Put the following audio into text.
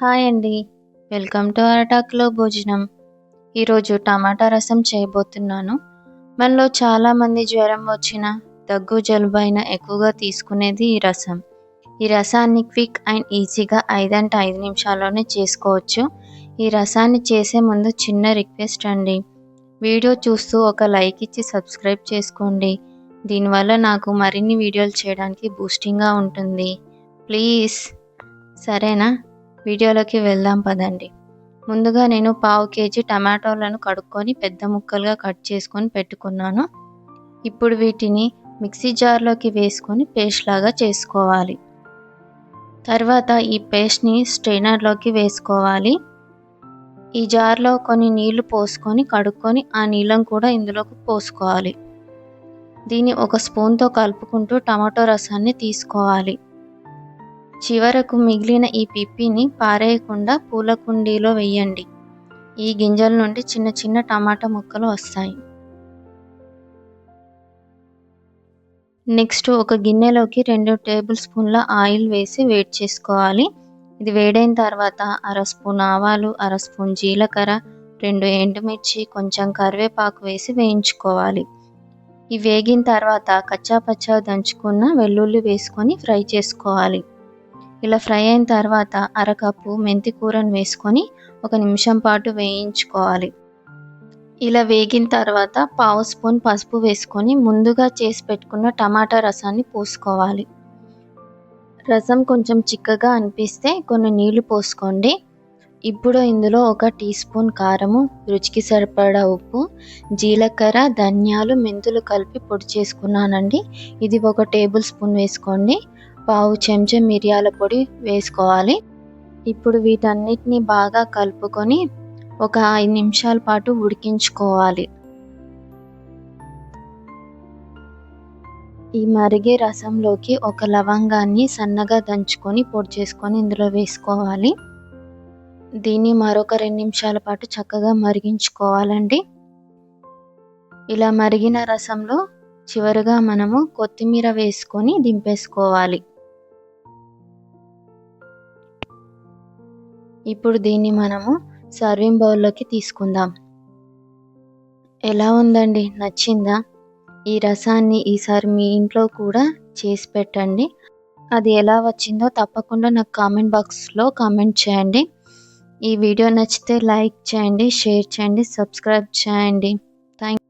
Hi అండి. Welcome to అరటాక్లో భోజనం. ఈరోజు టమాటా రసం చేయబోతున్నాను. మనలో చాలామంది జ్వరం వచ్చిన దగ్గు జలుబు అయినా ఎక్కువగా తీసుకునేది ఈ రసం. ఈ రసాన్ని క్విక్ అండ్ ఈజీగా ఐదంటే ఐదు నిమిషాల్లోనే చేసుకోవచ్చు. ఈ రసాన్ని చేసే ముందు చిన్న రిక్వెస్ట్ అండి. వీడియో చూస్తూ ఒక లైక్ ఇచ్చి సబ్స్క్రైబ్ చేసుకోండి. దీనివల్ల నాకు మరిన్ని వీడియోలు చేయడానికి బూస్టింగ్గా ఉంటుంది. ప్లీజ్. సరేనా? వీడియోలోకి వెళ్దాం పదండి. ముందుగా నేను పావు కేజీ టమాటోలను కడుక్కొని పెద్ద ముక్కలుగా కట్ చేసుకొని పెట్టుకున్నాను. ఇప్పుడు వీటిని మిక్సీ జార్లోకి వేసుకొని పేస్ట్ లాగా చేసుకోవాలి. తర్వాత ఈ పేస్ట్ని స్ట్రైనర్లోకి వేసుకోవాలి. ఈ జార్లో కొన్ని నీళ్ళు పోసుకొని కడుక్కొని ఆ నీళ్ళను కూడా ఇందులోకి పోసుకోవాలి. దీన్ని ఒక స్పూన్తో కలుపుకుంటూ టమాటో రసాన్ని తీసుకోవాలి. చివరకు మిగిలిన ఈ పిప్పిని పారేయకుండా పూల కుండీలో వేయండి ఈ గింజల నుండి చిన్న చిన్న టమాటా ముక్కలు వస్తాయి. నెక్స్ట్ ఒక గిన్నెలోకి రెండు టేబుల్ స్పూన్ల ఆయిల్ వేసి వేడి చేసుకోవాలి. ఇది వేడైన తర్వాత అర స్పూన్ ఆవాలు అర స్పూన్ జీలకర్ర రెండు ఎండుమిర్చి కొంచెం కరివేపాకు వేసి వేయించుకోవాలి. ఇవి వేగిన తర్వాత కచ్చా పచ్చా దంచుకున్న వెల్లుల్లి వేసుకొని ఫ్రై చేసుకోవాలి. ఇలా ఫ్రై అయిన తర్వాత అరకప్పు మెంతి కూరను వేసుకొని ఒక నిమిషం పాటు వేయించుకోవాలి. ఇలా వేగిన తర్వాత పావు స్పూన్ పసుపు వేసుకొని ముందుగా చేసి పెట్టుకున్న టమాటా రసాన్ని పోసుకోవాలి. రసం కొంచెం చిక్కగా అనిపిస్తే కొన్ని నీళ్ళు పోసుకోండి. ఇప్పుడు ఇందులో ఒక టీ స్పూన్ కారము రుచికి సరిపడా ఉప్పు జీలకర్ర ధనియాలు మెంతులు కలిపి పొడి చేసుకున్నానండి. ఇది ఒక టేబుల్ స్పూన్ వేసుకోండి. పావు చెంచా మిరియాల పొడి వేసుకోవాలి. ఇప్పుడు వీటన్నిటిని బాగా కలుపుకొని ఒక ఐదు నిమిషాల పాటు ఉడికించుకోవాలి. ఈ మరిగే రసంలోకి ఒక లవంగాన్ని సన్నగా దంచుకొని పొడి చేసుకొని ఇందులో వేసుకోవాలి. దీన్ని మరొక రెండు నిమిషాల పాటు చక్కగా మరిగించుకోవాలండి. ఇలా మరిగిన రసంలో చివరిగా మనము కొత్తిమీర వేసుకొని దింపేసుకోవాలి. ఇప్పుడు దీన్ని మనము సర్వింగ్ బౌల్లోకి తీసుకుందాం. ఎలా ఉందండి? నచ్చిందా? ఈ రసాన్ని ఈసారి మీ ఇంట్లో కూడా చేసి పెట్టండి. అది ఎలా వచ్చిందో తప్పకుండా నాకు కామెంట్ బాక్స్లో కామెంట్ చేయండి. ఈ వీడియో నచ్చితే లైక్ చేయండి షేర్ చేయండి సబ్స్క్రైబ్ చేయండి. థ్యాంక్